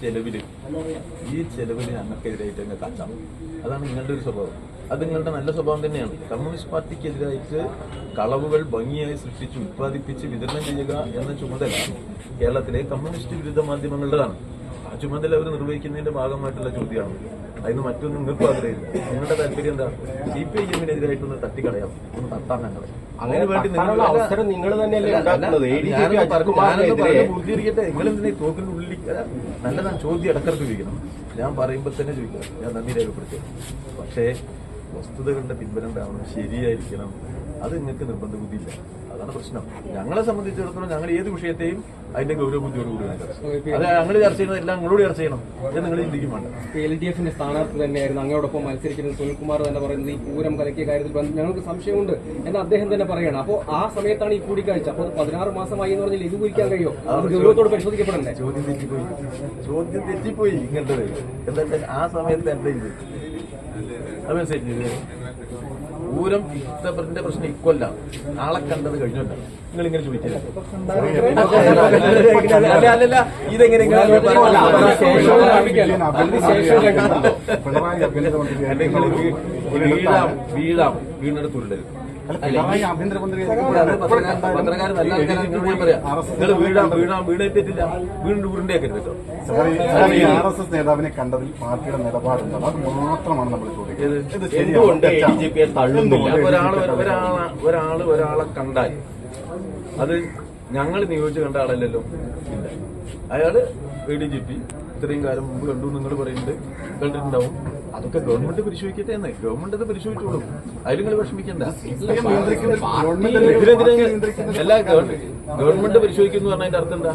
ചെലവിൽ ഈ ചെലവിൽ ഞങ്ങൾക്കെതിരായിട്ട് തന്നെ കാട്ടാം അതാണ് നിങ്ങളുടെ ഒരു സ്വഭാവം. അത് നിങ്ങളുടെ നല്ല സ്വഭാവം തന്നെയാണ്. കമ്മ്യൂണിസ്റ്റ് പാർട്ടിക്കെതിരായിട്ട് കളവുകൾ ഭംഗിയായി സൃഷ്ടിച്ച് ഉത്പാദിപ്പിച്ച് വിതരണം ചെയ്യുക എന്ന ചുമതല കേരളത്തിലെ കമ്മ്യൂണിസ്റ്റ് വിരുദ്ധ മാധ്യമങ്ങളുടെതാണ്. ആ ചുമതല അവർ നിർവഹിക്കുന്നതിന്റെ ഭാഗമായിട്ടുള്ള ചോദ്യമാണ്. അതിന് മറ്റൊന്നും നിങ്ങൾക്കും ആഗ്രഹമില്ല. നിങ്ങളുടെ താല്പര്യം എന്താ? സി പി ഐ എമ്മിനെതിരായിട്ടൊന്ന് തട്ടിക്കളയാം. ഒന്ന് തട്ടാൻ അങ്ങനെ അതിന് വേണ്ടി നിങ്ങൾ- അവസരം നിങ്ങൾ തന്നെയല്ലേ ഉണ്ടാക്കുന്നത്. പൂർത്തീകരിക്കട്ടെ തോക്കിന്റെ ഉള്ളിൽ നല്ലതാണ് ചോദ്യം ഇടക്കിടക്ക് ചോദിക്കണം. ഞാൻ പറയുമ്പോൾ തന്നെ ചോദിക്കണം ഞാൻ നന്ദി രേഖപ്പെടുത്തി. പക്ഷേ വസ്തുതകളുടെ പിൻബലം ശരിയായിരിക്കണം. അത് നിങ്ങൾക്ക് നിർബന്ധ ബുദ്ധിയില്ല അതാണ് പ്രശ്നം. ഞങ്ങളെ സംബന്ധിച്ചിടത്തോളം ഞങ്ങൾ ഏത് വിഷയത്തെയും അതിന്റെ ഗൗരവ ബുദ്ധിയോട് കൂടി. അത് ഞങ്ങൾ ചർച്ച ചെയ്യുന്നത് എല്ലാം നിങ്ങളോട് ചർച്ച ചെയ്യണം. അത് നിങ്ങൾ ചിന്തിക്കും വേണ്ട. എൽ ഡി എഫിന്റെ സ്ഥാനാർത്ഥി തന്നെയായിരുന്നു. അങ്ങോടൊപ്പം മത്സരിക്കുന്നത് സുനിൽകുമാർ തന്നെ പറയുന്നത് ഈ പൂരം കലക്കിയ കാര്യത്തിൽ ഞങ്ങൾക്ക് സംശയമുണ്ട് എന്ന് അദ്ദേഹം തന്നെ പറയണം. അപ്പോൾ ആ സമയത്താണ് ഈ കൂടിക്കാഴ്ച. അപ്പോൾ പതിനാറ് മാസമായി എന്ന് പറഞ്ഞാൽ ഇത് കുറിക്കാൻ കഴിയോ? അത് ഗൗരവത്തോട് പരിശോധിക്കപ്പെടണ്ടേ? ചോദ്യം തെറ്റിപ്പോയി. ചോദ്യം തെറ്റിപ്പോയി ഇങ്ങനത്തെ എന്താ ആ സമയത്ത് എന്താ ഇത് അത് മനസ്സിലായി പൂരം ഇഷ്ടപ്പെട്ടിന്റെ പ്രശ്നം ഇക്കൊല്ല ആളെ കണ്ടത് കഴിഞ്ഞല്ല നിങ്ങൾ ഇങ്ങനെ ചോദിച്ചില്ല അല്ലല്ല ഇതെങ്ങനെ വീഴാം വീഴാം വീണിടത്ത് ഉരുളരുത് വീണേറ്റിട്ടില്ല വീണ്ടും ഉരുണ്ടേക്കരുത് കേട്ടോ ആർ എസ് എസ് നേതാവിനെ കണ്ടതിൽ പാർട്ടിയുടെ നിലപാടുണ്ട്. അത് മാത്രമാണ് നമ്മൾ ചോദിക്കുന്നത്? എന്തുകൊണ്ട്? പിയെ തള്ളുന്നില്ല? ഒരാൾ ഒരാളെ ഒരാൾ കണ്ടാൽ അത് ഞങ്ങൾ നിയോഗിച്ച് കണ്ട ആളല്ലല്ലോ. അയാൾ എ ഡി ജി പി ഇത്രയും കാലം മുമ്പ് കണ്ടു നിങ്ങൾ പറയുന്നുണ്ട്. കണ്ടിട്ടുണ്ടാവും. അതൊക്കെ ഗവൺമെന്റ് പരിശോധിക്കട്ടെ എന്ന്. ഗവൺമെന്റ് അത് പരിശോധിച്ചോളും. അതിൽ നിങ്ങൾ വിഷമിക്കണ്ട. നിയന്ത്രിക്കുന്നത് എല്ലാ ഗവൺമെന്റ് പരിശോധിക്കുന്നു പറഞ്ഞാൽ അതിന്റെ അർത്ഥം എന്താ?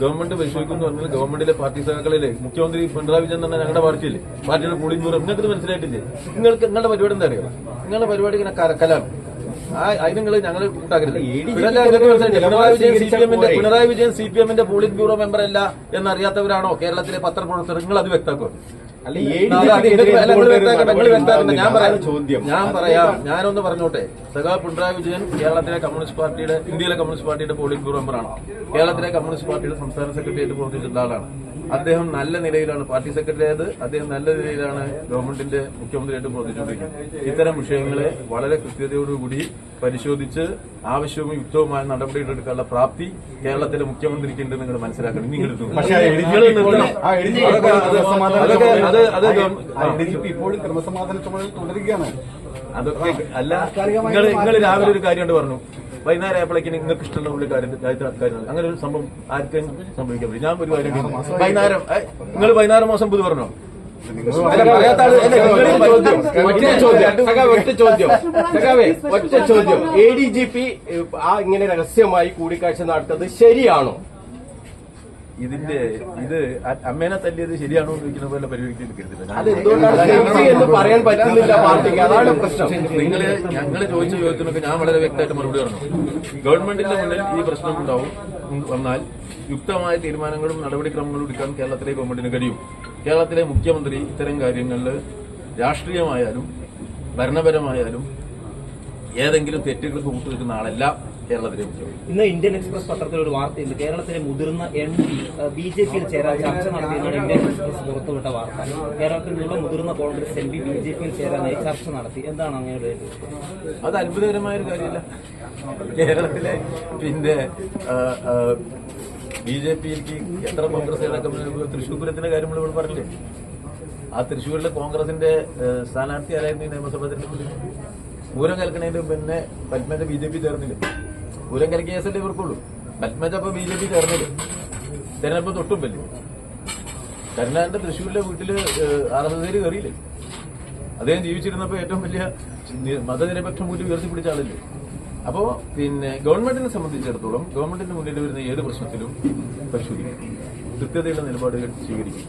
ഗവൺമെന്റ് പരിശോധിക്കുന്നു പറഞ്ഞാൽ ഗവൺമെന്റിലെ പാർട്ടി സഖാക്കളിലെ മുഖ്യമന്ത്രി പിണറായി വിജയൻ തന്നെ ഞങ്ങളുടെ പാർട്ടിയില്ലേ? പാർട്ടിയുടെ പോളിംഗ് ബ്യൂറോ നിങ്ങൾക്ക് മനസ്സിലായിട്ടില്ലേ? നിങ്ങൾക്ക് നിങ്ങളുടെ പരിപാടി എന്താ അറിയാം? നിങ്ങളുടെ പരിപാടി ഇങ്ങനെ കരക്കലാണ് അതിന് നിങ്ങൾ ഞങ്ങൾ കൂട്ടാക്കരുത് പിണറായി വിജയൻ സി പി എമ്മിന്റെ പിണറായി വിജയൻ സി പി എമ്മിന്റെ പോളിംഗ് ബ്യൂറോ മെമ്പർ അല്ല എന്നറിയാത്തവരാണോ? കേരളത്തിലെ പത്രപ്രവർത്തകർ. നിങ്ങൾ അത് വ്യക്താക്കുക ഞാൻ പറയാം. ചോദ്യം. ഞാൻ പറയാം. ഞാനൊന്ന് പറഞ്ഞോട്ടെ. സഖാ പിണറായി വിജയൻ കേരളത്തിലെ കമ്മ്യൂണിസ്റ്റ് പാർട്ടിയുടെ ഇന്ത്യയിലെ കമ്മ്യൂണിസ്റ്റ് പാർട്ടിയുടെ പോളിംഗ് ബ്യൂറോ മെമ്പറാണ് കേരളത്തിലെ കമ്മ്യൂണിസ്റ്റ് പാർട്ടിയുടെ സംസ്ഥാന സെക്രട്ടറിയായിട്ട് പ്രവർത്തിച്ചിട്ടുള്ള ആളാണ്. അദ്ദേഹം നല്ല നിലയിലാണ് പാർട്ടി സെക്രട്ടറി ആയത്. അദ്ദേഹം നല്ല നിലയിലാണ് ഗവൺമെന്റിന്റെ മുഖ്യമന്ത്രിയായിട്ട് പ്രവർത്തിച്ചുകൊണ്ടിരിക്കുന്നത്. ഇത്തരം വിഷയങ്ങളെ വളരെ കൃത്യതയോടുകൂടി പരിശോധിച്ച് ആവശ്യവും യുക്തവുമായ നടപടികളെടുക്കാനുള്ള പ്രാപ്തി കേരളത്തിലെ മുഖ്യമന്ത്രിക്ക് ഉണ്ട് നിങ്ങൾ മനസ്സിലാക്കണം. നിങ്ങൾ ഇപ്പോഴും ക്രമസമാധാന ചുമതല തുടരുകയാണ്. അതൊക്കെ അല്ല നിങ്ങൾ നിങ്ങൾ രാവിലെ ഒരു കാര്യം കൊണ്ട് പറഞ്ഞു. വൈകുന്നേരം ആയപ്പോഴേക്കും നിങ്ങൾക്ക് ഇഷ്ടമുള്ള ഉള്ള കാര്യം ആൾക്കാരും അങ്ങനെ ഒരു സംഭവം ആർക്കും സംഭവിക്കാൻ പറ്റും ഞാൻ ഒരു കാര്യം. വൈകുന്നേരം നിങ്ങൾ വൈകുന്നേരം മാസം പുതു പറഞ്ഞോ? ചോദ്യം. ചോദ്യം. ഒറ്റ ചോദ്യം. എ ഡി ജി പി ആ ഇങ്ങനെ രഹസ്യമായി കൂടിക്കാഴ്ച നടത്തത് ശരിയാണോ? ഇതിന്റെ ഇത് അമ്മേനെ തല്ലിയത് ശരിയാണോ എന്ന് ചോദിക്കുന്ന പോലെ പരിഗണിക്കാൻ നിൽക്കരുത്. ഞങ്ങൾ ചോദിച്ച ചോദ്യത്തിനൊക്കെ ഞാൻ വളരെ വ്യക്തമായിട്ട് മറുപടി പറഞ്ഞു. ഗവൺമെന്റിന്റെ മുന്നിൽ ഈ പ്രശ്നം ഉണ്ടാവും. വന്നാൽ യുക്തമായ തീരുമാനങ്ങളും നടപടിക്രമങ്ങളും എടുക്കാൻ കേരളത്തിലെ ഗവൺമെന്റിന് കഴിയും. കേരളത്തിലെ മുഖ്യമന്ത്രി ഇത്തരം കാര്യങ്ങളിൽ രാഷ്ട്രീയമായാലും ഭരണപരമായാലും ഏതെങ്കിലും തെറ്റുകൾക്ക് കൂട്ടുനിൽക്കുന്ന ആളല്ല. കേരളത്തിലെ മുഖ്യമന്ത്രി ഇന്ന് ഇന്ത്യൻ എക്സ്പ്രസ് പത്രത്തിൽ ഒരു വാർത്തയുണ്ട്. കേരളത്തിലെ മുതിർന്ന എം പി ബി ജെ പിയിൽ ചേരാൻ ചർച്ച നടത്തിയെന്നാണ് ഇന്ത്യൻ എക്സ്പ്രസ് പുറത്തുവിട്ട വാർത്ത. കേരളത്തിൽ നിന്നുള്ള മുതിർന്ന Congress M P B J പിയിൽ ചേരാനായി ചർച്ച നടത്തി. എന്താണ് അങ്ങയുടെ അത് അത്ഭുതകരമായ ഒരു കാര്യമല്ല. കേരളത്തിലെ പിന്നെ ബി ജെ പിക്ക് എത്ര കോൺഗ്രസ് നേതാക്കൾ തൃശ്ശൂർ പൂരത്തിന്റെ കാര്യം നമ്മൾ ഇവിടെ പറഞ്ഞില്ലേ? ആ തൃശ്ശൂരിലെ കോൺഗ്രസിന്റെ സ്ഥാനാർത്ഥി ആരായിരുന്നു നിയമസഭാ തെരഞ്ഞെടുപ്പിൽ? പൂരം കേൾക്കണേലും പിന്നെ പത്മന്റെ ബി ജെ പി ചേർന്നില്ല പൂരം കലക്കിയ കേസല്ലേ ഇവർക്കുള്ളൂ ഇപ്പൊ ബി ജെ പി ചേർന്നില്ല തെരഞ്ഞെടുപ്പ് തൊട്ടുമ്പല്ലേ കരുണാകരന്റെ തൃശ്ശൂരിലെ വീട്ടിൽ എസ് എസ് കയറിയില്ലേ അദ്ദേഹം ജീവിച്ചിരുന്നപ്പോൾ ഏറ്റവും വലിയ മതനിരപക്ഷം മൂല്യം ഉയർത്തിപ്പിടിച്ച ആളല്ലേ? അപ്പോ പിന്നെ ഗവൺമെന്റിനെ സംബന്ധിച്ചിടത്തോളം ഗവൺമെന്റിന് മുന്നിൽ വരുന്ന ഏത് പ്രശ്നത്തിലും പരിശോധിക്കും കൃത്യതയുള്ള നിലപാടുകൾ സ്വീകരിക്കും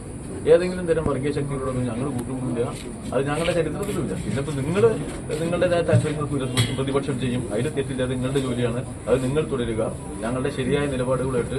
ഏതെങ്കിലും തരം വർഗീയ ശക്തികളൊന്നും ഞങ്ങൾ കൂട്ടുകൂടില്ല. അത് ഞങ്ങളുടെ ചരിത്രത്തിലുമില്ല. പിന്നെ ഇപ്പൊ നിങ്ങൾ നിങ്ങളുടേതായ താല്പര്യങ്ങൾക്ക് പ്രതിപക്ഷം ചെയ്യും. അതിൽ തെറ്റില്ല നിങ്ങളുടെ ജോലിയാണ്. അത് നിങ്ങൾ തുടരുക. ഞങ്ങളുടെ ശരിയായ നിലപാടുകളായിട്ട്